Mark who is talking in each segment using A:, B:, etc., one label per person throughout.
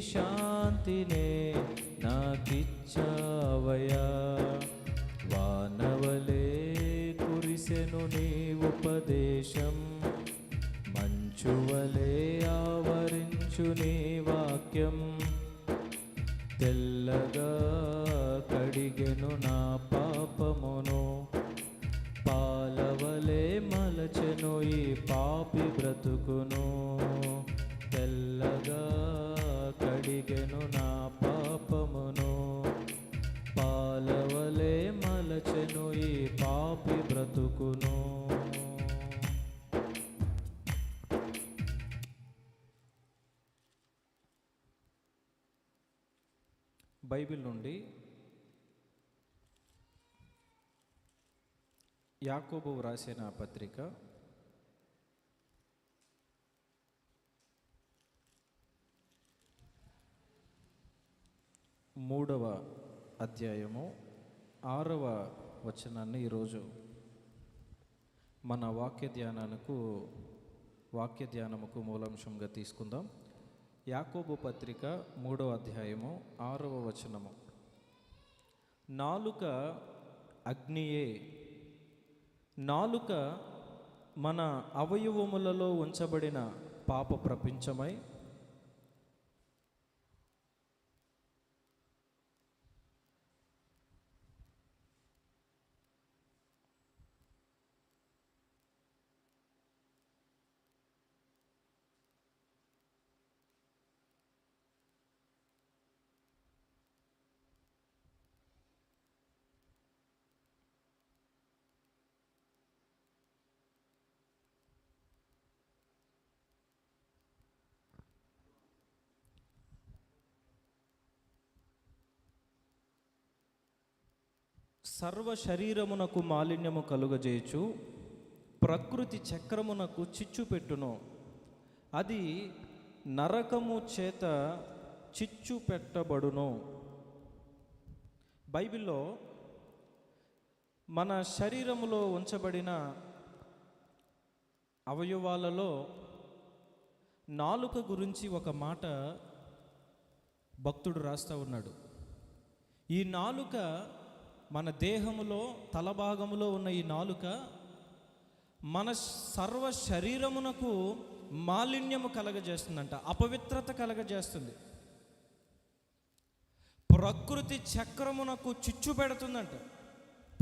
A: శాంతినే నాకిచ్చావయా వానవలే కురిసెను నీ ఉపదేశం. మంచువలే ఆవరించు నీ వాక్యం. తెల్లగా కడిగెను నా పాపమును. పాలవలే మలచెను ఈ పాపి బ్రతుకును. తెల్లగా కడిగెను నా పాపమును. పాలవలే మలచెను ఈ పాపి బ్రతుకును. బైబిల్ నుండి యాకోబు వ్రాసిన పత్రిక మూడవ అధ్యాయము ఆరవ వచనాన్ని ఈరోజు మన వాక్య ధ్యానానికి వాక్య ధ్యానముకు మూలాంశంగా తీసుకుందాం. యాకోబు పత్రిక మూడవ అధ్యాయము ఆరవ వచనము. నాలుక అగ్నియే నాలుక మన అవయవములలో ఉంచబడిన పాప ప్రపంచమై సర్వ శరీరమునకు మాలిన్యము కలుగజేయచు ప్రకృతి చక్రమునకు చిచ్చు పెట్టును. అది నరకము చేత చిచ్చు పెట్టబడును. బైబిల్లో మన శరీరములో ఉంచబడిన అవయవాలలో నాలుక గురించి ఒక మాట భక్తుడు రాస్తా ఉన్నాడు. ఈ నాలుక మన దేహములో తల భాగములో ఉన్న ఈ నాలుక మన సర్వ శరీరమునకు మాలిన్యము కలగజేస్తుందంట అపవిత్రత కలగజేస్తుంది. ప్రకృతి చక్రమునకు చిచ్చు పెడుతుందంట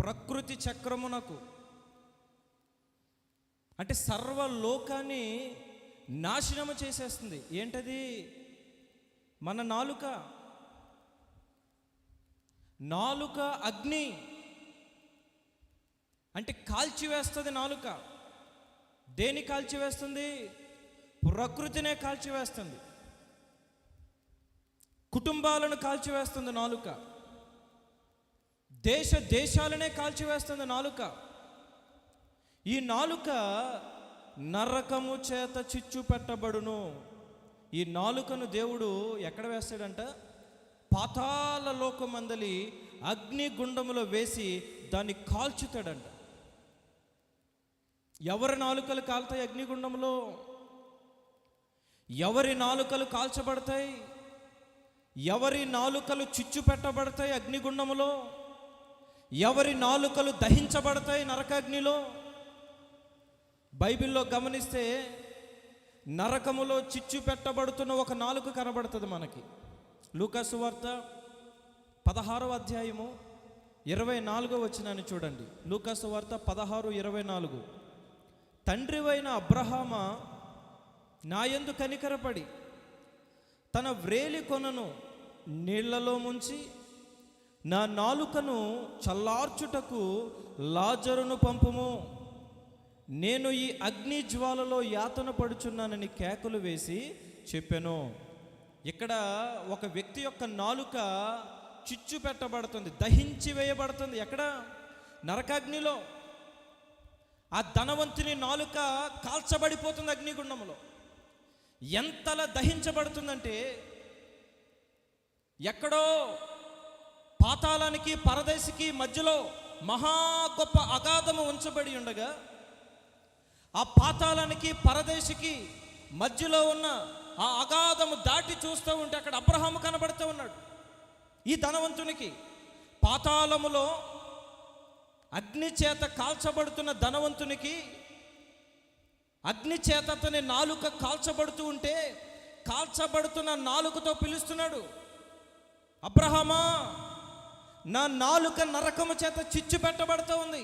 A: ప్రకృతి చక్రమునకు. అంటే సర్వ లోకాన్ని నాశనము చేసేస్తుంది. ఏంటది? మన నాలుక. నాలుక అగ్ని. అంటే కాల్చివేస్తుంది నాలుక. దేని కాల్చివేస్తుంది ప్రకృతినే కాల్చివేస్తుంది కుటుంబాలను కాల్చివేస్తుంది నాలుక. దేశ దేశాలనే కాల్చివేస్తుంది నాలుక. ఈ నాలుక నరకము చేత చిచ్చు పెట్టబడును. ఈ నాలుకను దేవుడు ఎక్కడ వేస్తాడంట? పాతాల లోకమందలి అగ్నిగుండములో వేసి దాన్ని కాల్చుతాడంట. ఎవరి నాలుకలు కాలుతాయి అగ్నిగుండంలో ఎవరి నాలుకలు కాల్చబడతాయి? ఎవరి నాలుకలు చిచ్చు పెట్టబడతాయి అగ్నిగుండములో ఎవరి నాలుకలు దహించబడతాయి నరకాగ్నిలో? బైబిల్లో గమనిస్తే నరకములో చిచ్చు పెట్టబడుతున్న ఒక నాలుక కనబడుతుంది మనకి. లూకాసు వార్త పదహారవ అధ్యాయము ఇరవై నాలుగో వచ్చినాన్ని చూడండి. లూకాసు వార్త పదహారు ఇరవై నాలుగు. తండ్రివైన అబ్రహామ నాయందు కనికరపడి తన వ్రేలి కొనను నీళ్ళలో ముంచి నా నాలుకను చల్లార్చుటకు లాజరును పంపుము. నేను ఈ అగ్ని జ్వాలలో యాతన పడుచున్నానని కేకలు వేసి చెప్పాను. ఇక్కడ ఒక వ్యక్తి యొక్క నాలుక చిచ్చు పెట్టబడుతుంది దహించి వేయబడుతుంది. ఎక్కడ? నరకాగ్నిలో. ఆ ధనవంతుని నాలుక కాల్చబడిపోతుంది అగ్నిగుండంలో. ఎంతలా దహించబడుతుందంటే ఎక్కడో పాతాళానికి పరదేశికి మధ్యలో మహా గొప్ప అగాధము ఉంచబడి ఉండగా ఆ పాతాళానికి పరదేశికి మధ్యలో ఉన్న ఆ అగాధము దాటి చూస్తూ ఉంటే అక్కడ అబ్రహాము కనబడుతూ ఉన్నాడు. ఈ ధనవంతునికి పాతాళములో అగ్ని చేత కాల్చబడుతున్న ధనవంతునికి అగ్ని చేత అతని నాలుక కాల్చబడుతూ ఉంటే కాల్చబడుతున్న నాలుకతో పిలుస్తున్నాడు. అబ్రహమా నా నాలుక నరకము చేత చిచ్చు పెట్టబడుతూ ఉంది.